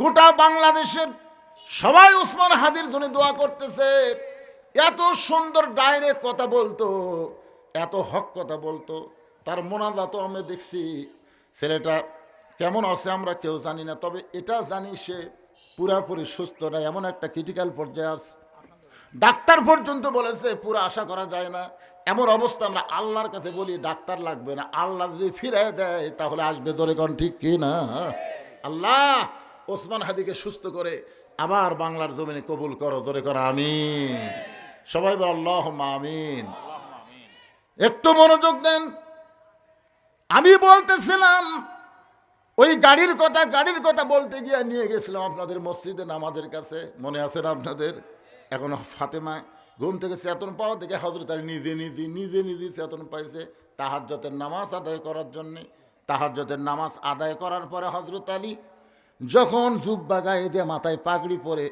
গোটা বাংলাদেশের সবাই উসমান হাদির জন্য দোয়া করতেছে। এত সুন্দর ডাইরেক্ট কথা বলতো, এত হক কথা বলতো। তার মোনাজা তো আমি দেখছি। ছেলেটা কেমন আছে আমরা কেউ জানি না, তবে এটা জানি সে পুরাপুরি সুস্থ না, এমন একটা ক্রিটিক্যাল পর্যায়ে আছে। ডাক্তার পর্যন্ত বলেছে, পুরো আশা করা যায় না। এমন অবস্থা আমরা আল্লাহর কাছে বলি, ডাক্তার লাগবে না। আল্লাহ যদি ফিরে দেয়, তাহলে আসবে দরে কন ঠিক কি না আল্লাহ ওসমান হাদিকে সুস্থ করে আবার বাংলার জমিনে কবুল করো ধরে করো আমিন। সবাই বল আল্লাহ আমিন। একটু মনোযোগ দেন। আমি বলতেছিলাম, ওই গাড়ির কথা গাড়ির কথা বলতে গিয়ে নিয়ে গেছিলাম আপনাদের মসজিদে নামাজের কাছে। মনে আছে না আপনাদের? এখন ফাতেমা ঘুম থেকে চেতন পাওয়া থেকে হজরত আলী নিজে নিজে নিজে নিজে চেতন পাইছে তাহাজ্যতের নামাজ আদায় করার জন্যে। তাহাজ্যতের নামাজ আদায় করার পরে হজরত আলী যখন জুব্বা গায়ে দিয়ে মাথায় পাগড়ি পরে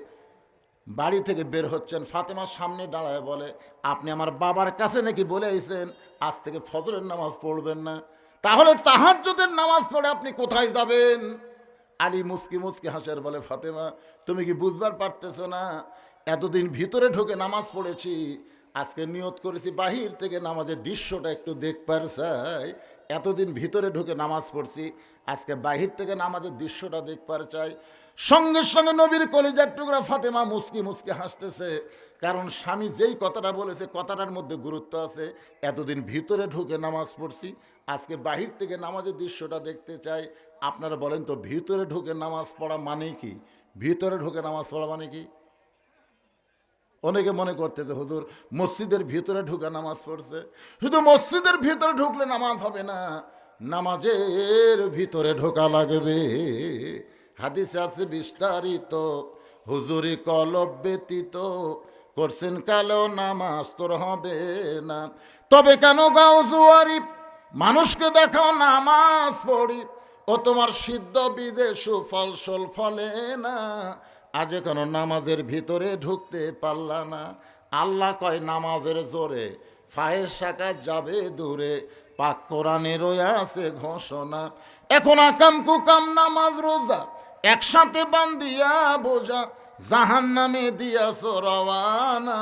বাড়ি থেকে বের হচ্ছেন, ফাতেমার সামনে দাঁড়ায় বলে, আপনি আমার বাবার কাছে নাকি বলে আইছেন, আজ থেকে ফজরের নামাজ পড়বেন না। তাহলে তাহাজ্জুদের নামাজ পড়ে আপনি কোথায় যাবেন? আলী মুসকি মুসকি হাসের বলে, ফাতেমা, তুমি কি বুঝবার পারতেছো না? এতদিন ভিতরে ঢুকে নামাজ পড়েছি, আজকে নিয়ত করেছি বাহির থেকে নামাজের দৃশ্যটা একটু দেখবার চাই। এতদিন ভিতরে ঢুকে নামাজ পড়ছি, আজকে বাহির থেকে নামাজের দৃশ্যটা দেখবার চাই। সঙ্গে সঙ্গে নবীর কলিজার টুকরা ফাতেমা মুসকি মুসকি হাসতেছে, কারণ স্বামী যেই কথাটা বলেছে, কথাটার মধ্যে গুরুত্ব আছে। এতদিন ভিতরে ঢুকে নামাজ পড়ছি, আজকে বাহির থেকে নামাজের দৃশ্যটা দেখতে চাই। আপনারা বলেন তো, ভিতরে ঢুকে নামাজ পড়া মানে কি? ভিতরে ঢুকে নামাজ পড়া মানে কি? অনেকে মনে করতে যে হুজুর মসজিদের ভিতরে ঢুকে নামাজ পড়ছে। শুধু মসজিদের ভিতরে ঢুকলে নামাজ হবে না, নামাজের ভিতরে ঢোকা লাগবে। হাদিসে আছে বিস্তারিত, হুজুরি কলব ব্যতীত, করছেন কালো নামাজ তোর হবে না। তবে কেন গাও জুয়ারি মানুষকে দেখাও নামাজ পড়ি। ও তোমার সিদ্ধ বিদে সুফল সল ফলে না। আজ কেন নামাজের ভিতরে ঢুকতে পারলা না। আল্লাহ কয়, নামাজের জোরে ফায়ের শাখা যাবে দূরে। পাক কোরআনে রয়ে আছে ঘোষণা। এখন আকাম কুকাম নামাজ রোজা, একসাথে বান্দিয়া বোঝা। জাহান নামে দিয়াছ রওয়ানা।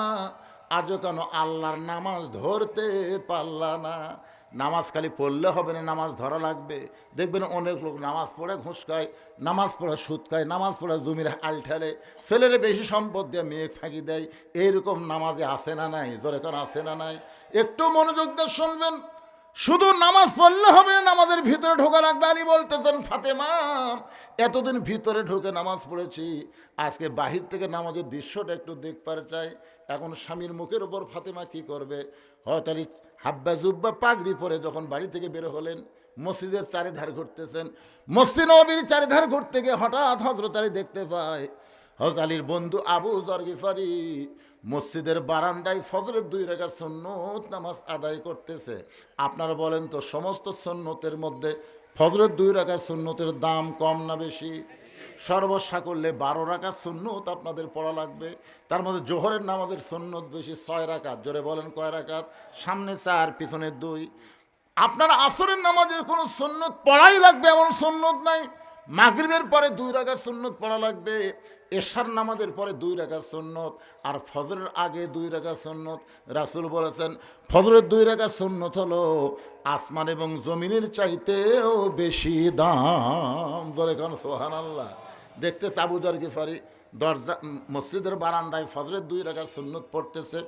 আজও কেন আল্লাহর নামাজ ধরতে পারলা না? নামাজ খালি পড়লে হবে না, নামাজ ধরা লাগবে। দেখবেন অনেক লোক নামাজ পড়ে ঘুষ খায়, নামাজ পড়ে সুদ খায়, নামাজ পড়ে জমির আল ঠেলে। ছেলেরে বেশি সম্পদ দিয়ে মেয়ে ফাঁকি দেয়, এইরকম নামাজে আসে না নাই? ধরে কেন আসে না নাই? একটু মনোযোগ দিয়ে শুনবেন। শুধু নামাজ পড়লে হবে নামাজের ভিতরে ঢোকা লাগবে আলী বলতেছেন, ফাতেমা, এতদিন ভিতরে ঢুকে নামাজ পড়েছি। আজকে বাহির থেকে নামাজের দৃশ্যটা একটু দেখবার চাই। এখন স্বামীর মুখের ওপর ফাতেমা কি করবে? হয়তো হাব্বা জুব্বা পাগড়ি পরে যখন বাড়ি থেকে বের হলেন, মসজিদের চারিধার ঘুরতেছেন। মসজিদ নবীর চারিধার ঘুরতে গিয়ে হঠাৎ হজরত আলী দেখতে পায় হজরত আলীর বন্ধু আবু জরগিফারি মসজিদের বারান্দায় ফজরের দুই রেখা সন্ন্যত নামাজ আদায় করতেছে। আপনারা বলেন তো, সমস্ত সন্ন্যতের মধ্যে ফজরের দুই রেখা সন্ন্যতের দাম কম না বেশি? সর্বস্বা করলে বারো রাখা সুন্নত আপনাদের পড়া লাগবে। তার মধ্যে জোহরের নামাজের সুন্নত বেশি ছয় রাকাত জোরে বলেন কয় রাকাত সামনে চার, পিছনে দুই। আপনার আসরের নামাজের কোনো সুন্নত পড়াই লাগবে, এমন সুন্নত নাই? মাগরিবের পরে দুই রাখা সুন্নত পড়া লাগবে, এশার নামাজের পরে দুই রাখা সুন্নত, আর ফজরের আগে দুই রাখা সুন্নত। রাসুল বলেছেন, ফজরের দুই রাখা সুন্নত হলো আসমান এবং জমিনের চাইতেও বেশি দাম। ধরে কারণ সোহান আল্লাহ দেখতে আবুজার গিফারি দরজা, মসজিদের বারান্দায় ফজরের দুই রাখা সুন্নত পড়তেছে।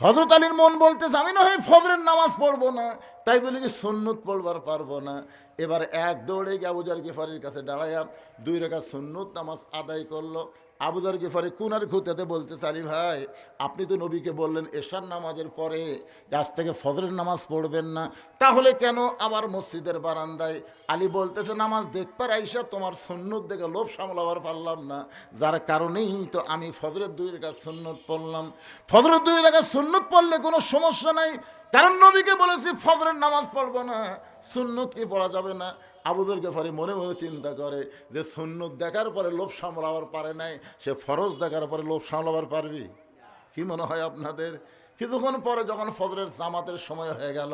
হজরত আলীর মন বলতেছে, আমি না হয় ফজরের নামাজ পড়ব না। তাই বলে কি সুন্নত পড়বার পারব না। এবার এক দৌড়ে গিয়ে আবুজার গিফারির কাছে দাঁড়াইয়া দুই রেখা সুন্নত নামাজ আদায় করল। আবুজার গিফারি কুনার খুঁতেতে বলতে আলী ভাই, আপনি তো নবীকে বললেন, এশার নামাজের পরে যে আজ থেকে ফজরের নামাজ পড়বেন না, তাহলে কেন আবার মসজিদের বারান্দায় আলী বলতেছে, নামাজ দেখবার আইসা তোমার সন্ন্যত দেখে লোভ সামলাবার পারলাম না। যার কারণেই তো আমি ফজরের দুই রেখা সুন্নত পড়লাম। ফজরের দুই রেখা সুন্নত পড়লে কোনো সমস্যা নাই। কারণ নবীকে বলেছি, ফজরের নামাজ পড়ব না, সুন্নত কি পড়া যাবে না? আবুদুল গেফারি মনে মনে চিন্তা করে যে, সুন্নত দেখার পরে লোভ সামলাবার পারে নাই, সে ফরজ দেখার পরে লোভ সামলাবার পারবি? কি মনে হয় আপনাদের? কিছুক্ষণ পরে যখন ফজরের জামাতের সময় হয়ে গেল,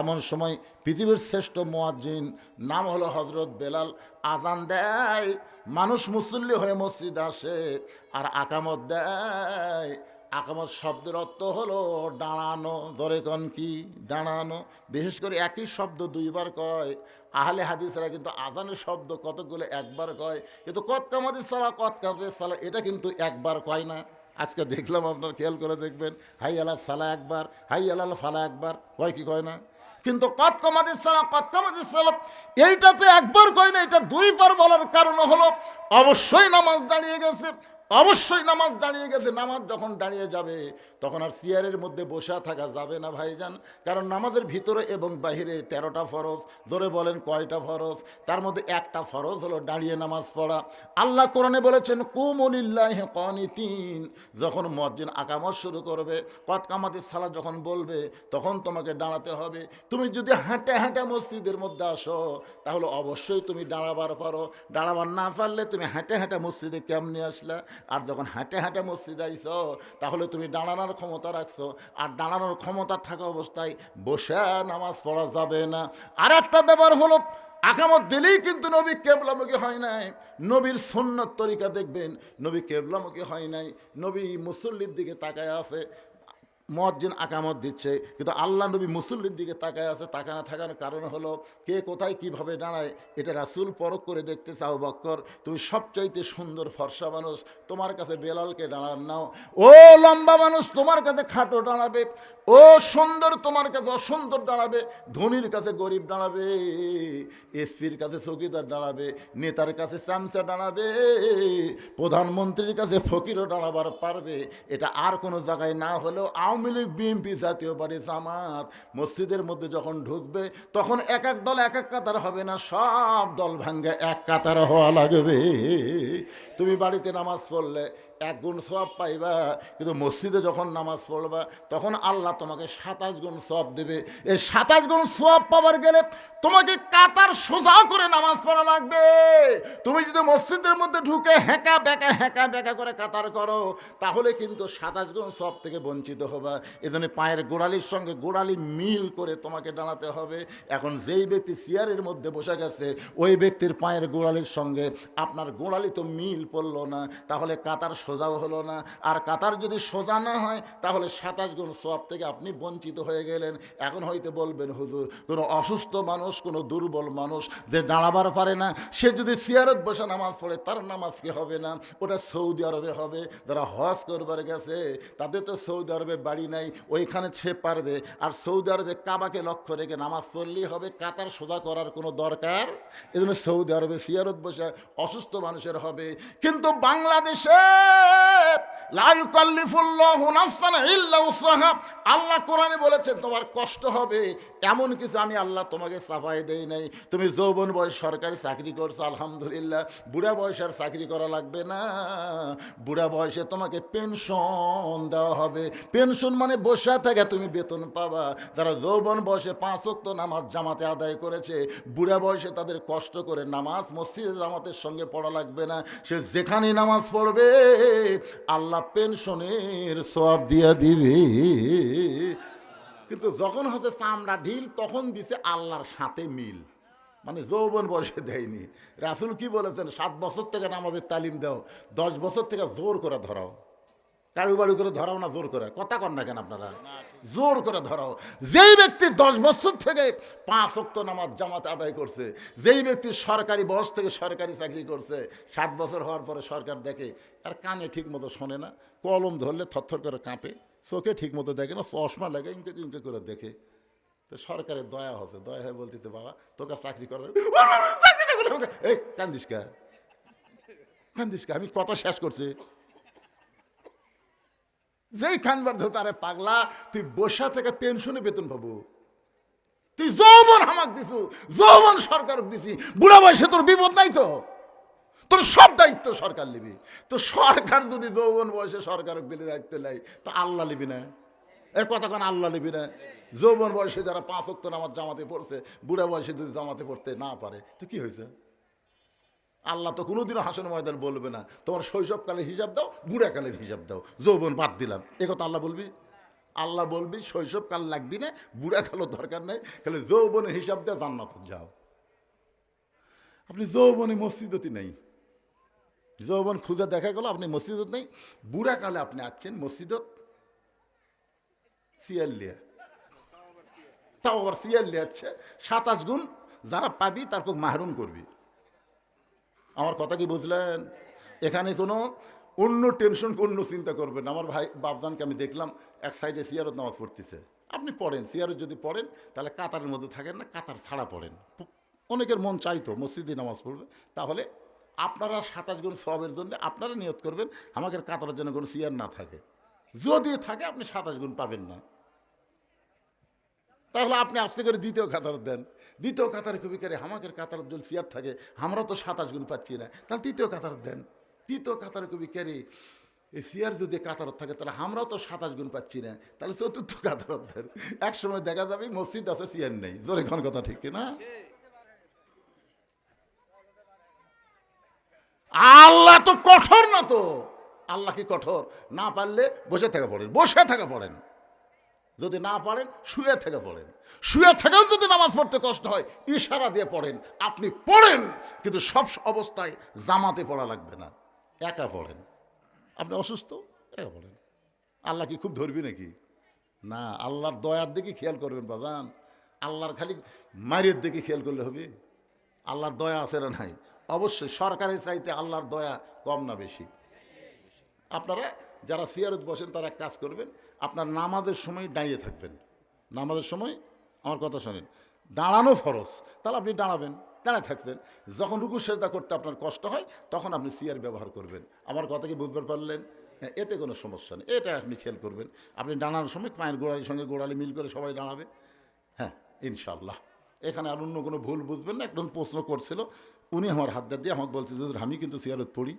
এমন সময় পৃথিবীর শ্রেষ্ঠ মোয়াজ্জিন, নাম হলো হজরত বেলাল আজান দেয়, মানুষ মুসল্লি হয়ে মসজিদ আসে আর আকামত দেয়। আকামত শব্দের অর্থ হলো দাঁড়ানো ধরে কন কি? দাঁড়ানো। বিশেষ করে একই শব্দ দুইবার কয়। আহলে হাদিসরা কিন্তু আজানের শব্দ কতগুলো একবার কয়, কিন্তু কত কামাদি সালা কত কামাদি সালা এটা কিন্তু একবার কয় না। আজকে দেখলাম আপনার খেয়াল করে দেখবেন, হাই আল্লাহ সালা একবার, হাই আল্লাহ ফালা একবার, হয় কি কয় না? কিন্তু কত কমাদিস সালাম কত কমাদিস সালাম এইটা তো একবার কয় না, এটা দুইবার বলার কারণ হলো, অবশ্যই নামাজ দাঁড়িয়ে গেছে অবশ্যই নামাজ দাঁড়িয়ে গেছে, নামাজ যখন দাঁড়িয়ে যাবে, তখন আর সিয়ারের মধ্যে বসে থাকা যাবে না ভাইজান। কারণ নামাজের ভিতরে এবং বাহিরে তেরোটা ফরজ ধরে বলেন কয়টা ফরজ, তার মধ্যে একটা ফরজ হলো দাঁড়িয়ে নামাজ পড়া। আল্লাহ কোরআনে বলেছেন কুমলিল্লাহ তিন যখন মসজিদ আকামত শুরু করবে কত কামাতি সালা যখন বলবে, তখন তোমাকে দাঁড়াতে হবে। তুমি যদি হাঁটে হাঁটে মসজিদের মধ্যে আসো, তাহলে অবশ্যই তুমি দাঁড়াবার পারো। দাঁড়াবার না পারলে তুমি হাঁটে হাঁটে মসজিদে কেমনি আসলা? আর যখন হাঁটে হাঁটে মসজিদে আইস, তাহলে তুমি দাঁড়ানোর ক্ষমতা রাখছো। আর দাঁড়ানোর ক্ষমতা থাকা অবস্থায় বসে নামাজ পড়া যাবে না। আর একটা ব্যাপার হলো আকামত দিলেই কিন্তু নবী কেবলামুখী হয় নাই। নবীর সন্ন্যত তরিকা দেখবেন, নবী কেবলামুখী হয় নাই। নবী মুসল্লির দিকে তাকায় আছে। মজ্জিন আকামত দিচ্ছে। কিন্তু আল্লাহ নবী মুসল্লির দিকে তাকায় আছে, তাকানো থাকার কারণ হলো কে কোথায় কীভাবে দাঁড়ায়, এটা রাসুল পরক করে দেখতে চাও বক্কর। তুমি সবচাইতে সুন্দর ফর্সা মানুষ, তোমার কাছে বেলালকে দাঁড়ান নাও। ও লম্বা মানুষ, তোমার কাছে খাটো দাঁড়াবে। ও সুন্দর, তোমার কাছে অসুন্দর দাঁড়াবে। ধনির কাছে গরিব দাঁড়াবে। এসপির কাছে চৌকিদার দাঁড়াবে। নেতার কাছে চামচা দাঁড়াবে। প্রধানমন্ত্রীর কাছে ফকিরও দাঁড়াবার পারবে। এটা আর কোনো জায়গায় না হলেও আওয়ামী লীগ, বিএনপি জাতীয় পার্টি, জামাত, মসজিদের মধ্যে যখন ঢুকবে, তখন এক এক দল, এক এক কাতার হবে না, সব দল ভাঙ্গে, এক কাতার হওয়া লাগবে। তুমি বাড়িতে নামাজ পড়লে এক গুণ সব পাইবা, কিন্তু মসজিদে যখন নামাজ পড়বা, তখন আল্লাহ তোমাকে সাতাশ গুণ সব দেবে। এই সাতাশ গুণ সব পাবার গেলে তোমাকে কাতার সোজা করে নামাজ পড়া লাগবে। তুমি যদি মসজিদের মধ্যে ঢুকে হ্যাঁকা বেঁকা হ্যাঁকা বেঁকা করে কাতার করো, তাহলে কিন্তু সাতাশ গুণ সব থেকে বঞ্চিত হবা। এজন্য পায়ের গোড়ালির সঙ্গে গোড়ালি মিল করে তোমাকে দাঁড়াতে হবে। এখন যেই ব্যক্তি চেয়ারের মধ্যে বসে গেছে, ওই ব্যক্তির পায়ের গোড়ালির সঙ্গে আপনার গোড়ালি তো মিল পড়ল না, তাহলে কাতার সোজাও হলো না। আর কাতার যদি সোজা না হয়, তাহলে সাতাশ গুণ সব থেকে আপনি বঞ্চিত হয়ে গেলেন। এখন হয়তো বলবেন, হুজুর, কোনো অসুস্থ মানুষ, কোনো দুর্বল মানুষ যে দাঁড়াবার পারে না, সে যদি চেয়ারত বসে নামাজ পড়ে, তার নামাজ কি হবে না? ওটা সৌদি আরবে হবে। যারা হজ করবার গেছে, তাদের তো সৌদি আরবে বাড়ি নাই, ওইখানে সে পারবে। আর সৌদি আরবে কাবাকে লক্ষ্য রেখে নামাজ পড়লেই হবে, কাতার সোজা করার কোনো দরকার? এই জন্য সৌদি আরবে সিয়ারত বসে অসুস্থ মানুষের হবে। কিন্তু বাংলাদেশে আল্লাহ কোরআনে বলেছেন তোমার কষ্ট হবে, এমন কিছু আমি আল্লাহ তোমাকে সাফাই দেই নাই। তুমি যৌবন বয়স সরকারি চাকরি করছ, আলহামদুলিল্লাহ। বুড়া বয়সের চাকরি করা লাগবে না। বুড়া বয়সে তোমাকে পেনশন দেওয়া হবে। পেনশন মানে বসে থেকে, তুমি বেতন পাবা। যারা যৌবন বয়সে পাঁচ নামাজ জামাতে আদায় করেছে, বুড়া বয়সে তাদের কষ্ট করে নামাজ মসজিদে জামাতের সঙ্গে পড়া লাগবে না। সে যেখানেই নামাজ পড়বে আল্লাহ পেনশনের সব দিয়া দিবে। কিন্তু যখন হচ্ছে চামড়া ঢিল, তখন দিছে আল্লাহর সাথে মিল। মানে যৌবন বয়সে দেয়নি। রাসুল কি বলেছেন? সাত বছর থেকে নামাজের তালিম দাও, দশ বছর থেকে জোর করে ধরাও। কারু বাড়ি করে ধরাও না, জোর করে। কথা কর না কেন আপনারা? জোর করে ধরাও। যেই ব্যক্তি দশ বছর থেকে পাঁচ অক্ত নামাজ, জামাত আদায় করছে, যেই ব্যক্তি সরকারি বয়স থেকে সরকারি চাকরি করছে, ষাট বছর হওয়ার পরে সরকার দেখে আর কানে ঠিক মতো শোনে না, কলম ধরলে থরথর করে কাঁপে, চোখে ঠিক মতো দেখে না, চশমা লাগে, ইনকে ইনকে করে দেখে। তো সরকারের দয়া হচ্ছে, দয়া হয়ে বলতেছে, বাবা, তোকে চাকরি করে এই, কান্দিস কা? কান্দিস কা? আমি কথা শেষ করছি। যেই খানবার ধর তারে পাগলা, তুই বসা থেকে পেনশনে বেতন পাবো। তুই যৌবন হামাক দিছু, যৌবন সরকার দিছি। বুড়া বয়সে তোর বিপদ নাই তো? তোর সব দায়িত্ব সরকার নিবি। তো সরকার যদি যৌবন বয়সে সরকার দিলে দায়িত্ব নেয় তো আল্লাহ নিবি না। এ কোন, আল্লাহ নিবি না। যৌবন বয়সে যারা পাঁচ অক্ত নামাজ জামাতে পড়ছে, বুড়া বয়সে যদি জামাতে পড়তে না পারে, তো কি হয়েছে? আল্লাহ তো কোনোদিনও হাসন ময়দান বলবে না। তোমার শৈশবকালের হিসাব দাও, বুড়াকালের হিসাব দাও। যৌবন বাদ দিলাম। এ কথা আল্লাহ বলবি? আল্লাহ বলবি, শৈশবকাল লাগবি না বুড়া কালো দরকার নেই, খালি যৌবনের হিসাব দিয়ে জান্নাত যাও। আপনি যৌবনে মসজিদতি নেই। যৌবন খুঁজে দেখা গেল, আপনি মসজিদত নেই। বুড়া কালে আপনি আসছেন মসজিদত সিয়াল্লিয়া তাও আবার সিয়াল্লিয়া আছে সাতাশ গুণ, যারা পাবি তার খুব মাহরুম করবি। আমার কথা কি বুঝলেন? এখানে কোনো অন্য টেনশন অন্য চিন্তা করবেন। আমার ভাই বাবজানকে আমি দেখলাম, এক সাইডে সিয়ারত নামাজ পড়তেছে। আপনি পড়েন, সিয়ারত যদি পড়েন, তাহলে কাতারের মধ্যে থাকেন না, কাতার ছাড়া পড়েন। অনেকের মন চাইতো মসজিদে নামাজ পড়বে। তাহলে আপনারা সাতাশ গুণ সবের জন্য আপনারা নিয়ত করবেন আমাকে কাতারের জন্য কোনো সিয়ার না থাকে। যদি থাকে, আপনি সাতাশ গুণ পাবেন না। তাহলে আপনি আস্তে করে দ্বিতীয় কাতার দেন। দ্বিতীয় কাতারে কবি করে হামাকের কাতার যদি চেয়ার থাকে, আমরা তো সাতাশ গুণ পাচ্ছি না। তাহলে তৃতীয় কাতার দেন। তৃতীয় কাতারে কবি কেরে এই চেয়ার যদি কাতারত থাকে, তাহলে আমরাও তো সাতাশ গুণ পাচ্ছি না। তাহলে চতুর্থ কাতারত দেন। এক সময় দেখা যাবে মসজিদ আছে চেয়ার নেই। জোরে কোন কথা, ঠিক না আল্লাহ তো কঠোর না তো। আল্লাহ কি কঠোর? না পারলে বসে থাকা পড়েন, বসে থাকা পড়েন। যদি না পারেন, শুয়ে থেকে পড়েন। শুয়ে থেকেও যদি নামাজ পড়তে কষ্ট হয়, ইশারা দিয়ে পড়েন। আপনি পড়েন, কিন্তু সব অবস্থায় জামাতে পড়া লাগবে না। একা পড়েন। আপনি অসুস্থ? একা পড়েন। আল্লাহ কি খুব ধরবি নাকি? না, আল্লাহর দয়ার দিকে খেয়াল করবেন বাজান। আল্লাহর খালি মায়ের দিকে খেয়াল করলে হবে। আল্লাহর দয়া আছে না নাই? অবশ্যই সরকারের চাইতে আল্লাহর দয়া কম না বেশি। আপনারা যারা সিয়ারত বসেন, তারা কাজ করবেন, আপনার নামাজের সময় দাঁড়িয়ে থাকবেন। নামাজের সময় আমার কথা শোনেন, দাঁড়ানো ফরজ, তাহলে আপনি দাঁড়াবেন, দাঁড়ায় থাকবেন। যখন রুকু সেজদা করতে আপনার কষ্ট হয়, তখন আপনি সিয়ার ব্যবহার করবেন। আমার কথা কি বুঝতে পারলেন? হ্যাঁ এতে কোনো সমস্যা নেই, এটা আপনি খেয়াল করবেন। আপনি দাঁড়ানোর সময় পায়ের গোড়ালির সঙ্গে গোড়ালি মিল করে সবাই দাঁড়াবে। হ্যাঁ ইনশাল্লাহ এখানে আর অন্য কোনো ভুল বুঝবেন না, একজন প্রশ্ন করছিল, উনি আমার হাত দিয়ে আমাকে বলছে যে আমি কিন্তু সিয়ারত পড়ি।